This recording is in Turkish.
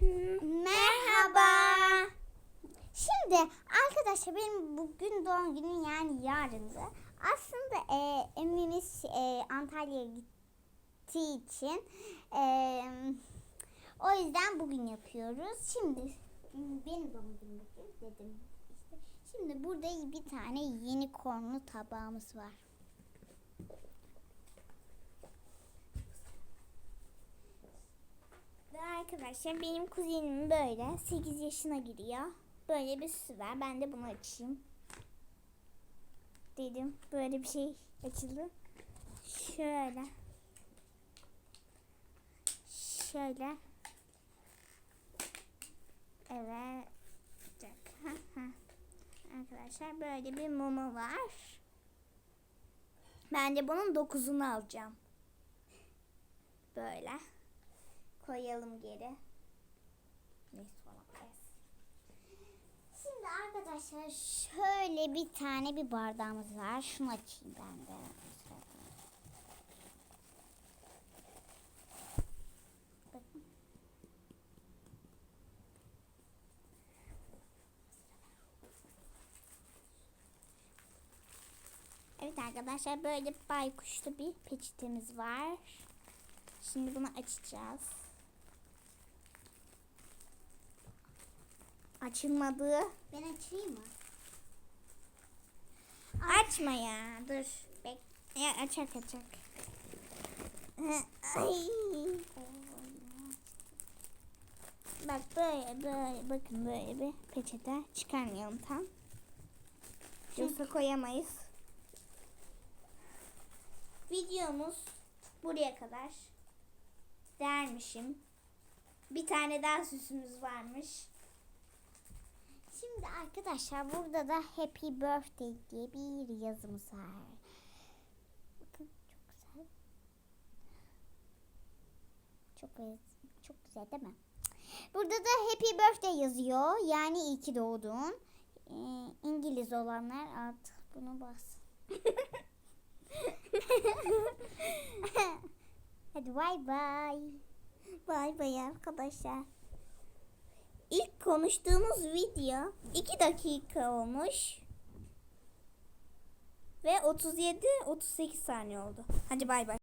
Merhaba. Şimdi arkadaşlar benim bugün doğum günüm yani yarındı. Aslında e, emmimiz e, Antalya'ya gittiği için e, o yüzden bugün yapıyoruz. Şimdi benim doğum günüm dedim. işte. Şimdi burada bir tane yeni kornlu tabağımız var. Ve arkadaşlar benim kuzenim böyle 8 yaşına giriyor. Böyle bir süsü var. Ben de bunu açayım. Dedim böyle bir şey açıldı. Şöyle. Şöyle. Evet. Arkadaşlar böyle bir mumu var. Ben de bunun dokuzunu alacağım. Böyle koyalım geri. Neyse koyarız. Şimdi arkadaşlar şöyle bir tane bir bardağımız var. Şunu açayım ben de. Evet arkadaşlar böyle baykuşlu bir peçetemiz var. Şimdi bunu açacağız. Açılmadı. Ben açayım mı? Açma ya. Dur. Bek ya açak açak. Ay. Bak böyle böyle bakın böyle bir peçete çıkarmayalım tam. Yoksa koyamayız. Videomuz buraya kadar. Dermişim. Bir tane daha süsümüz varmış. Şimdi arkadaşlar burada da Happy Birthday diye bir yazımız var. Bakın çok güzel. Çok çok güzel değil mi? Burada da Happy Birthday yazıyor. Yani iyi ki doğdun. Ee, İngiliz olanlar artık bunu bas. Hadi bay bay. Bay bay arkadaşlar. Konuştuğumuz video 2 dakika olmuş. Ve 37-38 saniye oldu. Hadi bay bay.